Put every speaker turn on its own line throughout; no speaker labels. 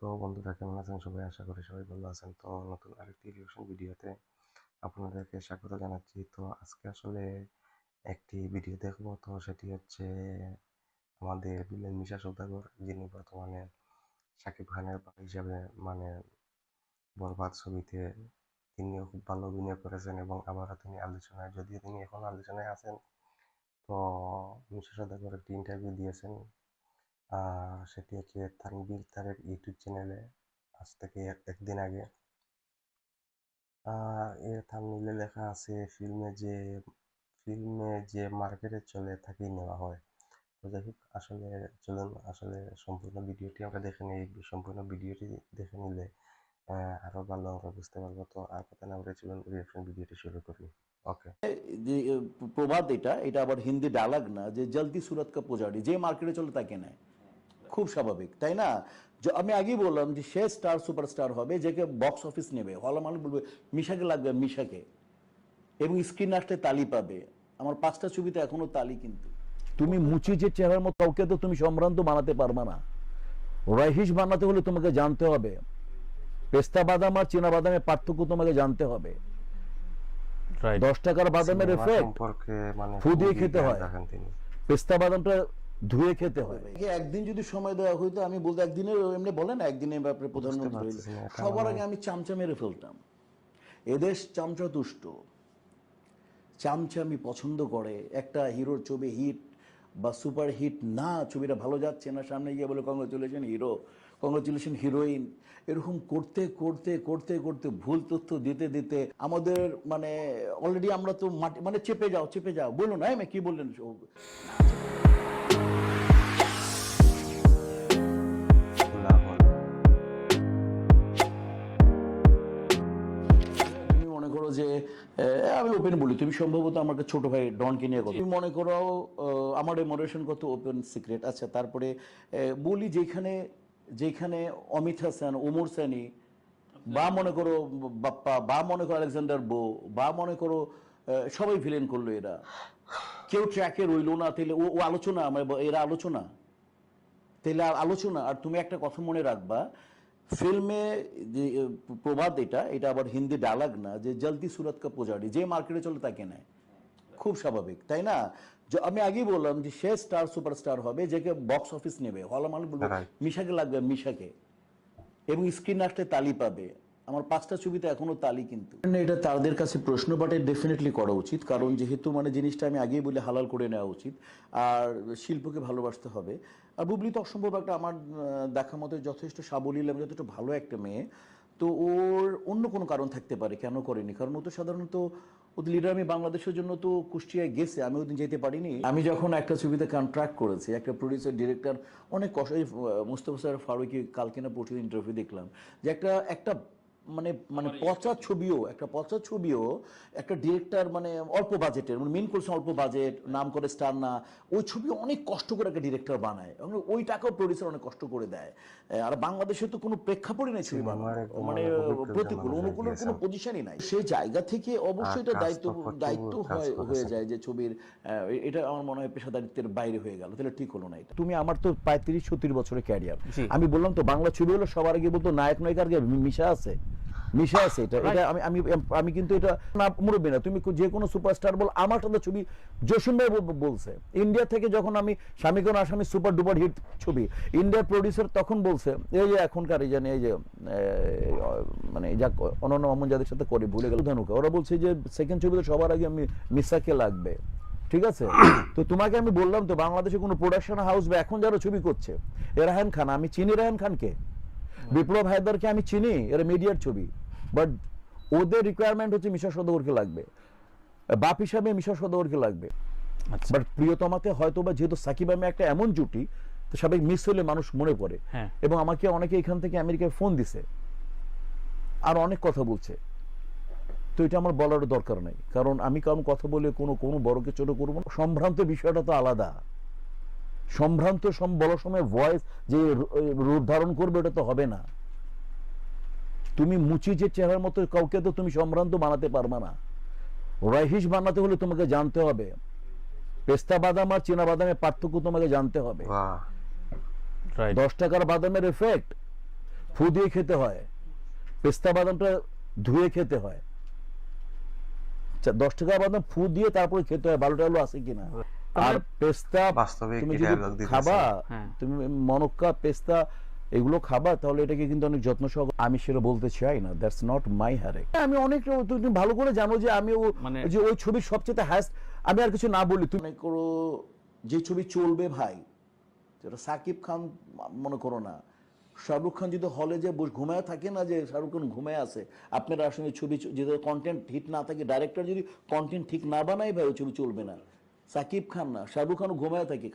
তো বন্ধুরা কেমন আছেন সবাই? আশা করি সবাই ভালো আছেন। তো নতুন আরেকটি রিভিউশন ভিডিওতে আপনাদেরকে স্বাগত জানাচ্ছি। তো আজকে আসলে একটি ভিডিও দেখব। তো সেটি হচ্ছে আমাদের বিলেন মিশা সৌদাগর, যিনি বর্তমানে শাকিব খানের বাবা হিসাবে মানে বরবাদ ছবিতে তিনিও খুব ভালো অভিনয় করেছেন এবং আবারও তিনি আলোচনায়, যদিও তিনি এখন আলোচনায় আছেন। তো মিশা সৌদাগর একটি ইন্টারভিউ দিয়েছেন। সেটি হচ্ছে তানভীর তারের ইউটিউব চ্যানেলে আজ থেকে একদিন আগে। এর থাম্বনেইলে লেখা আছে ফিল্মে যে ফিল্মে যে মার্কেটে চলে তাকেই নেওয়া হয়। তো যাই হোক আসলে চলুন আসলে সম্পূর্ণ ভিডিওটি আমরা দেখে নিই। সম্পূর্ণ ভিডিওটি দেখে নিলে আহ, আরও ভালো আমরা বুঝতে পারব। তো আর কথা না বলে চলুন রিয়াকশন ভিডিওটি শুরু করি। ওকে
প্রবাদ এটা এটা আবার হিন্দি ডায়ালগ না যে জলদি সুরত কা পুজারি যে মার্কেটে চলে তাকে নেয়। খুব স্বাভাবিক তাই না? যে আমি আগেই বললাম যে সে স্টার সুপারস্টার হবে যে কে বক্স অফিস নেবে। হল মানে বলবে মিশাকে লাগবে মিশাকে। এবং স্ক্রিন আসতে তালি পাবে। আমার পাঁচটা ছবিতে এখনও তালি কিন্তু। তুমি মুচি যে চেহারার মতো কাউকে তো তুমি সম্ভ্রান্ত বানাতে পারবে না। রাইহিস বানাতে হলে তোমাকে জানতে হবে। পেস্তা বাদাম আর চীনা বাদামের পার্থক্য তোমাকে জানতে হবে।
রাইট
দশ টাকার বাদামের এফেক্ট
মানে
দিয়ে খেতে হয়। পেস্তা বাদামটা ধুয়ে খেতে হয়। একদিন যদি সময় দেওয়া হইতো আমি বলতে একদিনের এমনি বলে না একদিনের ব্যাপারে প্রধানমন্ত্রী সবার আগে আমি চামচা মেরে ফেলতাম। এদেশ চামচা তুষ্ট। চামচা আমি পছন্দ করে একটা হিরোর ছবি হিট বা সুপার হিট না ছবিটা ভালো যাচ্ছে না সামনে গিয়ে বলে কংগ্রেচুলেশন হিরো কংগ্রেচুলেশন হিরোইন। এরকম করতে করতে করতে করতে ভুল তথ্য দিতে দিতে আমাদের মানে অলরেডি আমরা তো মাটি মানে চেপে যাও চেপে যাও। বলুন হ্যাঁ কি বললেন? যে আমি ওপেন বলি। তুমি সম্ভবত আমাকে ছোট ভাই ডনকে নিয়ে কথা তুমি মনে করো আমার এমোরেশন কত ওপেন সিক্রেট আচ্ছা তারপরে বলি যেখানে যেখানে অমিত হাসান ওমর সানি বা মনে করো বাপ্পা, বা মনে করো আলেকজান্ডার বো, বা মনে করো সবাই ভিলেন করল এরা। কেউ ট্র্যাকে রইল না, তাহলে ও ও আলোচনা মানে এরা আলোচনা। তাহলে আর আলোচনা, আর তুমি একটা কথা মনে রাখবা ফিল্মে যে প্রবাদ এটা এটা আবার হিন্দি ডায়ালগ না যে জলদি সুরত কা পূজারি যে মার্কেটে চলে তাকে নেয়। খুব স্বাভাবিক তাই না? আমি আগেই বললাম যে সে স্টার সুপারস্টার হবে যে কে বক্স অফিস নেবে। হল মানুষ বলবে মিশাকে লাগবে মিশাকে। এবং স্ক্রিন আসতে তালি পাবে। আমার পাঁচটা ছবিতে এখনও তালি কিন্তু। এটা তাদের কাছে প্রশ্ন বাট ডেফিনেটলি করা উচিত, কারণ যেহেতু মানে জিনিসটা আমি আগেই বলে হালাল করে নেওয়া উচিত, আর শিল্পকে ভালোবাসতে হবে। আর বুবলি তো অসম্ভব একটা আমার দেখা মতো যথেষ্ট সাবলীল এবং যথেষ্ট ভালো একটা মেয়ে। তো ওর অন্য কোনো কারণ থাকতে পারে, কেন করেনি? কারণ ও তো সাধারণত ওদের লিডার আমি বাংলাদেশের জন্য তো কুষ্টিয়ায় গেছে, আমি ওদিন যেতে পারিনি। আমি যখন একটা ছবিতে কন্ট্রাক্ট করেছি, একটা প্রডিউসার ডিরেক্টর অনেক কষ্ট মুস্তফা স্যার ফারুকি কালকে না পরশু ইন্টারভিউ দেখলাম, যে একটা একটা মানে মানে পচা ছবিও একটা পচা ছবিও একটা ডিরেক্টর মানে অল্প বাজেটের মানে মেন করছে অল্প বাজেট নাম করে স্টার না ওই ছবি অনেক কষ্ট করে একটা ডিরেক্টর বানায়। এবং ওই টাকাও প্রডিউসার অনেক কষ্ট করে দেয়। আর বাংলাদেশে তো কোনো প্রেক্ষাপটই নেই ছবি। মানে
মানে
প্রতিকূল অনুকূলের কোনো পজিশনই নাই। সেই জায়গা থেকে অবশ্যই এটা দায়িত্ব দায়িত্ব হয় হয়ে যায় যে ছবির আহ, এটা আমার মনে হয় পেশাদারিত্বের বাইরে হয়ে গেল। তাহলে ঠিক হলো না এটা। তুমি আমার তো প্রায় তিরিশ ছত্রিশ বছরের ক্যারিয়ার আমি বললাম তো বাংলা ছবি হলো সবার আগে বলতো নায়ক নায়িকার মিশা আছে। মিশা আছে এটা এটা আমি আমি আমি কিন্তু এটা না মুরব্বী না তুমি যে কোনো সুপারস্টার বল আমার সাথে ছবি জসিম ভাই বলছে। ইন্ডিয়া থেকে যখন আমি স্বামী কোন আসামি সুপার ডুপার হিট ছবি ইন্ডিয়ার প্রডিউসার তখন বলছে এই যে এখনকার এই জানি এই যে মানে যা অনন্য মামুন যাদের সাথে করে ভুলে গেল ধনুকা। ওরা বলছে যে সেকেন্ড ছবিতে সবার আগে আমি মিসাকে লাগবে ঠিক আছে? তো তোমাকে আমি বললাম তো বাংলাদেশে কোনো প্রোডাকশন হাউস বা এখন যারা ছবি করছে এ রাহান খান আমি চিনি রাহান খানকে। বিপ্লব হায়দারকে আমি চিনি এরা মিডিয়ার ছবি। বাট ওদের রিকোয়ারমেন্ট হচ্ছে মিশা সদগরকে লাগবে। বাপ হিসাবে মিশা সদগরকে লাগবে।
আচ্ছা।
বাট প্রিয়তমাতে হয়তো বা যেহেতু সাকিব আমি একটা এমন জুটি তো সবাই মিস হলে মানুষ মনে পড়ে।
হ্যাঁ।
এবং আমাকে অনেকে এখান থেকে আমেরিকায় ফোন দিছে। আর অনেক কথা বলছে। তো এটা আমার বলার দরকার নাই। কারণ আমি কারণ কথা বলে কোনো কোনো বড়কে ছোট করব না। সম্ভ্রান্ত বিষয়টা তো আলাদা। সম্ভ্রান্ত সম বলার সময় ভয়েস যে রূপ ধারণ করবে ওটা তো হবে না। তুমি মুচি যে চেহারার মতো কাউকে তো তুমি সম্ভ্রান্ত বানাতে পারবে না। রাইহিস বানাতে হলে তোমাকে জানতে হবে। পেস্তা বাদাম আর চীনা বাদামের পার্থক্য তোমাকে জানতে হবে। দশ টাকার বাদামের এফেক্ট ফু দিয়ে খেতে হয়। পেস্তা বাদামটা ধুয়ে খেতে হয়। আচ্ছা, দশ টাকা বাদাম ফু দিয়ে তারপরে খেতে হয়। বারোটা আলু আছে কিনা? আর পেস্তা তুমি যদি খাবা
হ্যাঁ।
তুমি মনক্কা পেস্তা এগুলো খাবা তাহলে এটাকে কিন্তু অনেক যত্ন সহ আমি সেটা বলতে চাই না। দ্যাটস নট মাই হ্যারে আমি অনেক তুমি ভালো করে জানো যে আমি ও
মানে-
যে ওই ছবির সবচেয়ে হাইস্ট আমি আর কিছু না বলি। তুমি করো যে ছবি চলবে ভাই যেটা সাকিব খান মনে করো না। শাহরুখ খান যদি হলে যে ঘুমায় থাকে না যে শাহরুখ খান ঘুমায় আছে আপনারা আসলে ছবি যদি কন্টেন্ট হিট না থাকে ডাইরেক্টর যদি কন্টেন্ট ঠিক না বানায় ভাই ওই ছবি চলবে না। সাকিব খান না শাহরুখ খানও ঘুমায় থাকে।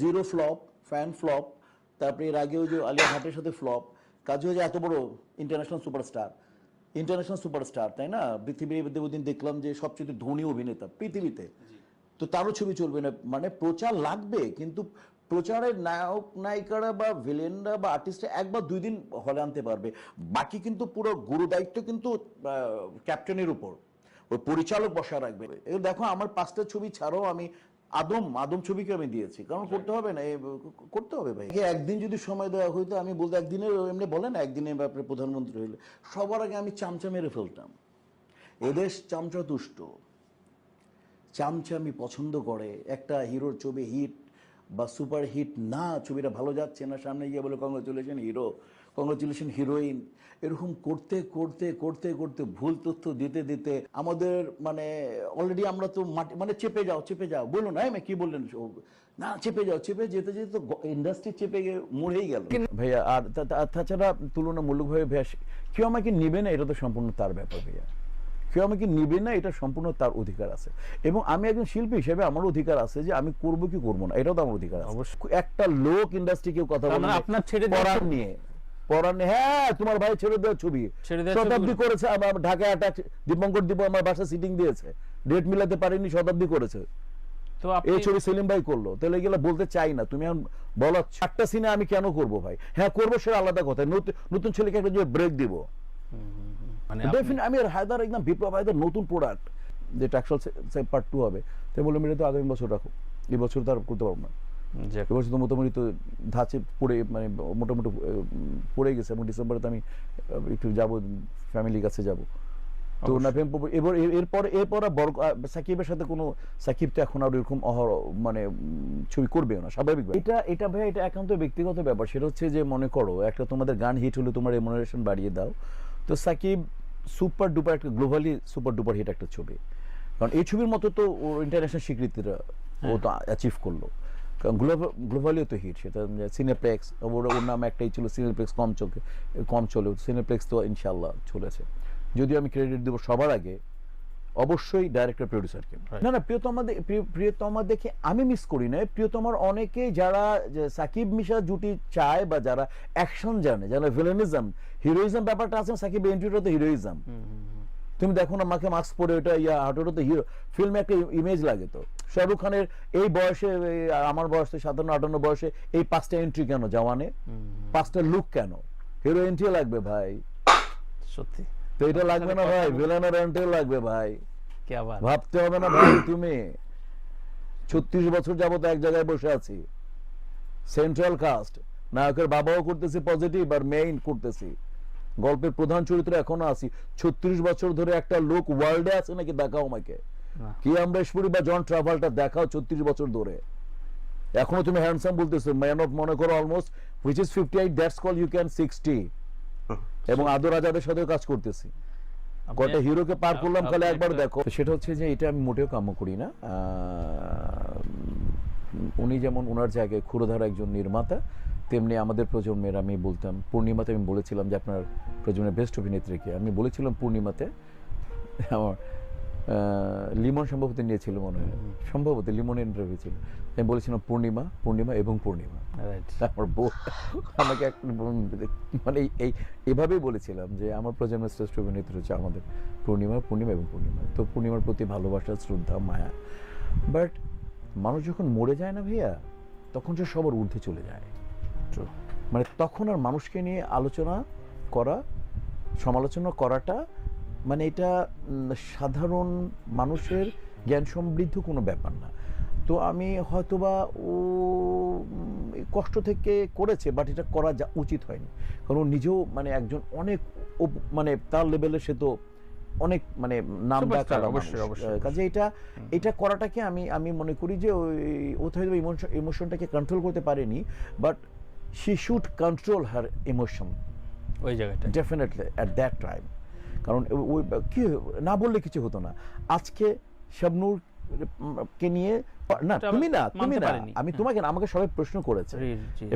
জিরো ফ্লপ ফ্যান ফ্লপ তারপরে এর আগেও যে আলিয়া ভাটের সাথে ফ্লপ কাজে যে এত বড় ইন্টারন্যাশনাল সুপারস্টার ইন্টারন্যাশনাল সুপারস্টার তাই না? পৃথিবীর ওই দেখলাম যে সবচেয়ে ধনী অভিনেতা পৃথিবীতে। তো তারও ছবি চলবে না মানে প্রচার লাগবে কিন্তু প্রচারের নায়ক নায়িকারা বা ভিলেনরা বা আর্টিস্টরা একবার দুই দিন হলে আনতে পারবে। বাকি কিন্তু পুরো গুরু দায়িত্ব কিন্তু ক্যাপ্টেনের উপর। ওই পরিচালক বসা রাখবে। দেখো আমার পাঁচটা ছবি ছাড়াও আমি আদম আদম ছবিকে আমি দিয়েছি। কারণ করতে হবে না করতে হবে ভাই। একদিন যদি সময় দেওয়া হইতো আমি বলতে একদিনে এমনি বলেন একদিনে ব্যাপারে প্রধানমন্ত্রী হইলে। সবার আগে আমি চামচা মেরে ফেলতাম। এদেশ চামচা তুষ্ট। চামচা আমি পছন্দ করে। একটা হিরোর ছবি হিট বা সুপার হিট না ছবিটা ভালো যাচ্ছে না সামনে গিয়ে বলে কংগ্রেচুলেশন হিরো। কংগ্রেচুলেশন হিরোইন এরকম করতে করতে করতে করতে ভুল তথ্য দিতে দিতে আমাদের মানে অলরেডি আমরা তো মাটি মানে চেপে যাও চেপে যাও। বলুন না কি বললেন? না চেপে যাও চেপে যেতে যেতে তো ইন্ডাস্ট্রি চেপে গিয়ে মরেই গেল। ভাইয়া আর তাছাড়া তুলনামূলকভাবে ভাইয়া কেউ আমাকে নেবে না এটা তো সম্পূর্ণ তার ব্যাপার ভাইয়া। কেউ আমাকে নিবে না এটা সম্পূর্ণ তার অধিকার আছে। এবং আমি একজন শিল্পী হিসেবে আমার অধিকার আছে যে আমি করব কি করব না এটাও তো আমার অধিকার আছে। একটা লোক ইন্ডাস্ট্রি কেউ কথা বলে
মানে আপনার ছেড়ে দেওয়া
পড়ার
ছবি।
নিয়ে। পড়ার হ্যাঁ তোমার ভাই ছেড়ে দেওয়া ছবি। শতাব্দী করেছে আমার ঢাকায় অ্যাটাক দীপঙ্কর দীপ আমার বাসা সিটিং দিয়েছে। ডেট মিলাতে পারেনি শতাব্দী করেছে।
তো
এই ছবি সেলিম ভাই করল। তাহলে এগুলো বলতে চাই না তুমি এখন বলো চারটা সিনে আমি কেন করব ভাই? হ্যাঁ করব সেটা আলাদা কথা। নতুন ছেলেকে একটা যে ব্রেক দিব।
মানে
আমি হায়দার একদম বিপ্লব হায়দার নতুন প্রোডাক্ট যে টাকশাল পার্ট টু হবে। তাই বললাম এটা তো আগামী বছর রাখো। এই বছর তো আর করতে পারব না। এবছর তো মোটামুটি তো ধাঁচে পড়ে মানে মোটামুটি পড়ে গেছে এবং ডিসেম্বরে তো আমি একটু যাব ফ্যামিলির কাছে যাব। তো না প্রেম এবার এরপর এরপর বড় সাকিবের সাথে কোনো সাকিব তো এখন আর এরকম অহর মানে ছবি করবে না স্বাভাবিক এটা এটা ভাই এটা একান্ত ব্যক্তিগত ব্যাপার। সেটা হচ্ছে যে মনে করো একটা তোমাদের গান হিট হলে তোমার রেমুনারেশন বাড়িয়ে দাও। তো সাকিব সুপার ডুপার একটা গ্লোবালি সুপার ডুপার হিট একটা ছবি। কারণ এই ছবির মতো তো ওর ইন্টারন্যাশনাল স্বীকৃতিটা ও তো অ্যাচিভ করল। কারণ গ্লোবালিও তো হিট সেটা সিনেপ্লেক্স ওর ওর নাম একটাই ছিল সিনেপ্লেক্স কম চোখে কম চলে সিনেপ্লেক্স তো ইনশাল্লাহ চলেছে। যদিও আমি ক্রেডিট দেবো সবার আগে অবশ্যই ডাইরেক্টর প্রডিউসারকে না না প্রিয়তমা প্রিয়তমা দেখে আমি মিস করি না প্রিয়তমার অনেকে যারা সাকিব মিশা জুটি চায় বা যারা অ্যাকশন জানে যারা ভিলেনিজম হিরোইজম ব্যাপারটা আছে সাকিব এন্ট্রিটা তো হিরোইজম তুমি দেখো না মাকে মাস্ক পরে ওটা ইয়া হাঁটোটা তো হিরো ফিল্মে একটা ইমেজ লাগে তো। শাহরুখ খানের এই বয়সে আমার বয়সে সাতান্ন আটান্ন বয়সে এই পাঁচটা এন্ট্রি কেন জওয়ানে? পাঁচটা লুক কেন? হিরো এন্ট্রি লাগবে ভাই।
সত্যি।
তো এটা লাগবে না ভাই ভিলেনের এন্ট্রি লাগবে ভাই। ভাবতে হবে না ভাই তুমি। ছত্রিশ বছর যাবত এক জায়গায় বসে আছি। সেন্ট্রাল কাস্ট নায়কের বাবাও করতেছি পজিটিভ আর মেইন করতেছি। গল্পের প্রধান চরিত্র এখনও আছি। ছত্রিশ বছর ধরে একটা লোক ওয়ার্ল্ডে আছে নাকি দেখাও আমাকে।
না।
কি আমরেশপুরি বা জন ট্রাভালটা দেখাও ছত্রিশ বছর ধরে। এখনও তুমি হ্যান্ডসাম বলতেছো ম্যান অফ মনে করো almost which is fifty eight that's call you can sixty এবং আদর আজাদের সাথেও কাজ করতেছি। কয়টা হিরোকে পার করলাম খালি একবার দেখো। সেটা হচ্ছে যে এটা আমি মোটেও কাম্য করি না। উনি যেমন ওনার জায়গায় ক্ষুরধার একজন নির্মাতা তেমনি আমাদের প্রজন্মের আমি বলতাম পূর্ণিমাতে আমি বলেছিলাম যে আপনার প্রজন্মের বেস্ট অভিনেত্রীকে আমি বলেছিলাম পূর্ণিমাতে। আমার লিমন সম্ভবত নিয়েছিল মনে হয়। সম্ভবত লিমনের ইন্টারভিউ ছিল। আমি বলেছিলাম পূর্ণিমা পূর্ণিমা এবং পূর্ণিমা।
রাইট
আমার বউ আমাকে এক মানে এই- এই এভাবেই বলেছিলাম যে আমার প্রজন্মের শ্রেষ্ঠ অভিনেত্রী হচ্ছে আমাদের পূর্ণিমা পূর্ণিমা এবং পূর্ণিমা। তো পূর্ণিমার প্রতি ভালোবাসা শ্রদ্ধা মায়া। বাট মানুষ যখন মরে যায় না ভাইয়া তখন সে সবার ঊর্ধ্বে চলে যায়। মানে তখন আর মানুষকে নিয়ে আলোচনা করা সমালোচনা করাটা মানে এটা সাধারণ মানুষের জ্ঞান সমৃদ্ধ কোনো ব্যাপার না। তো আমি হয়তোবা ও কষ্ট থেকে করেছে বাট এটা করা যা উচিত হয়নি। কারণ ও নিজেও মানে একজন অনেক মানে তার লেভেলে সে তো অনেক মানে নাম
Superstar, অবশ্যই, অবশ্যই,
কাজে এটা এটা করাটাকে আমি আমি মনে করি যে ওই ও হয়তো ইমোশনটাকে কন্ট্রোল করতে পারেনি but she should control her emotion
ওই জায়গাটা
ডেফিনেটলি অ্যাট দ্যাট টাইম কারণ ওই কি না বললে কিছু হতো না। আজকে শাবনূর কে নিয়ে না তুমি না তুমি না আমি
হ্যাঁ।
তোমাকে আমাকে সবাই প্রশ্ন করেছে।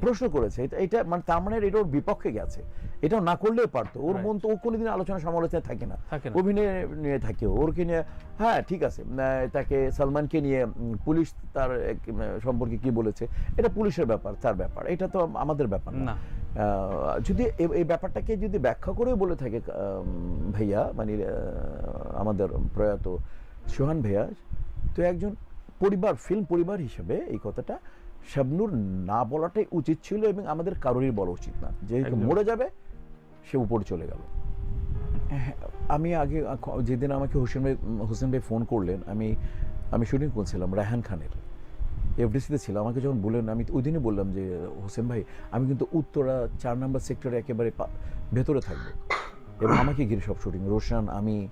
প্রশ্ন করেছে এটা- এটা মানে তার মানে এটা ওর বিপক্ষে গেছে। এটাও না করলেও পারতো। ওর মন তো ও কোনোদিন আলোচনা সমালোচনায় থাকে না। অভিনয় নিয়ে থাকে। ওরকে নিয়ে হ্যাঁ ঠিক আছে তাকে সালমানকে নিয়ে পুলিশ তার সম্পর্কে কি বলেছে এটা পুলিশের ব্যাপার তার ব্যাপার। এটা তো আমাদের ব্যাপার না। যদি এই ব্যাপারটাকে যদি ব্যাখ্যা করে বলে থাকে ভাইয়া মানে আমাদের প্রয়াত সোহান ভাইয়া তো একজন পরিবার ফিল্ম পরিবার হিসেবে এই কথাটা শাবনুর না বলাটাই উচিত ছিল এবং আমাদের কারোরই বলা উচিত না। যেহেতু মরে যাবে সে উপরে চলে গেল। হ্যাঁ, আমি আগে যেদিন আমাকে হোসেন ভাই হোসেন ভাই ফোন করলেন আমি আমি শুটিং করছিলাম রায়হান খানের। এফডিসিতে ছিলাম আমাকে যখন বললেন আমি ওই দিনই বললাম যে হোসেন ভাই আমি কিন্তু উত্তরা চার নম্বর সেক্টরে একেবারে ভেতরে থাকব। এবং আমাকে ঘিরে সব শুটিং রোশান আমি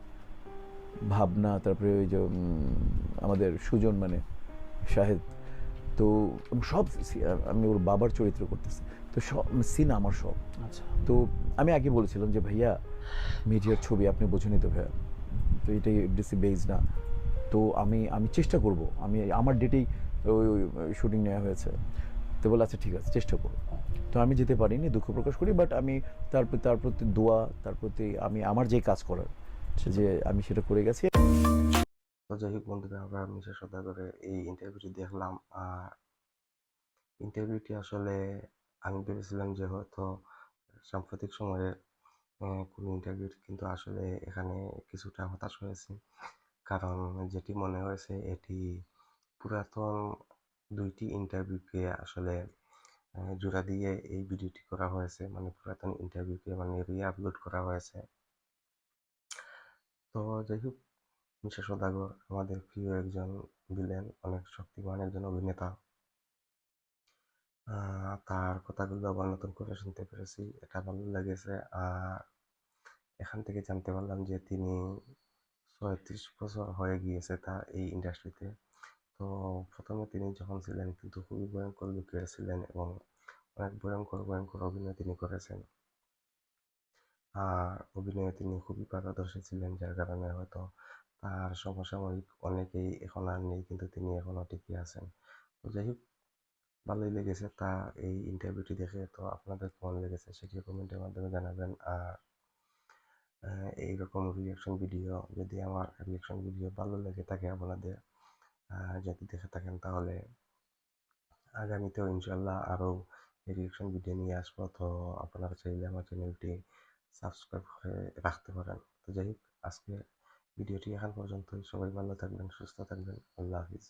ভাবনা তারপরে ওই যে আমাদের সুজন মানে শাহেদ। তো সব আমি ওর বাবার চরিত্র করতেছি। তো সব সিন আমার সব।
আচ্ছা।
তো আমি আগে বলেছিলাম যে ভাইয়া মিডিয়ার ছবি আপনি বোঝেনই তো ভাইয়া। তো এটাই এফডিসি বেজ না। তো আমি আমি চেষ্টা করব। আমি আমার ডেটেই ওই শুটিং নেওয়া হয়েছে। তো বলে আচ্ছা ঠিক আছে চেষ্টা করো। তো আমি যেতে পারিনি দুঃখ প্রকাশ করি বাট আমি তার প্রতি তার প্রতি দোয়া তার প্রতি আমি আমার যে কাজ করার সে যে আমি সেটা করে গেছি।
যাই হোক বন্ধুরা আমরা মিশা সদাগরের এই ইন্টারভিউটি দেখলাম। আর ইন্টারভিউটি আসলে আমি ভেবেছিলাম যে হয়তো সাম্প্রতিক সময়ে কোনো ইন্টারভিউ কিন্তু আসলে এখানে কিছুটা হতাশ হয়েছি। কারণ যেটি মনে হয়েছে এটি পুরাতন দুইটি ইন্টারভিউকে আসলে জোড়া দিয়ে এই ভিডিওটি করা হয়েছে। মানে পুরাতন ইন্টারভিউকে মানে রি আপলোড করা হয়েছে। তো যাই হোক, মিশা সদাগর আমাদের প্রিয় একজন ভিলেন অনেক শক্তিমান একজন অভিনেতা। তার কথাগুলো আবার নতুন করে শুনতে পেরেছি, এটা ভালো লেগেছে। আর এখান থেকে জানতে পারলাম যে তিনি ছয়ত্রিশ বছর হয়ে গিয়েছে তার এই ইন্ডাস্ট্রিতে তো প্রথমে তিনি যখন ছিলেন কিন্তু খুবই ভয়ঙ্কর লুকের ছিলেন এবং অনেক ভয়ঙ্কর ভয়ঙ্কর অভিনয় তিনি করেছেন। আর অভিনয়ে তিনি খুবই পারদর্শী ছিলেন, যার কারণে হয়তো তার সমসাময়িক অনেকেই এখন আর নেই, কিন্তু তিনি এখনও টিকে আছেন। তো যাই হোক, ভালোই লেগেছে তা এই ইন্টারভিউটি দেখে। তো আপনাদের কেমন লেগেছে সেটি কমেন্টের মাধ্যমে জানাবেন। আর এইরকম রিয়াকশন ভিডিও যদি আমার রিয়াকশন ভিডিও ভালো লেগে থাকে আপনাদের যদি দেখে থাকেন তাহলে আগামীতেও ইনশাল্লাহ আরও রিয়েকশন ভিডিও নিয়ে আসব। তো আপনারা চাইলে আমার চ্যানেলটি সাবস্ক্রাইব করে রাখতে পারেন। তো যাই হোক আজকে ভিডিওটি এখন পর্যন্তই। সবাই ভালো থাকবেন, সুস্থ থাকবেন। আল্লাহ হাফিজ।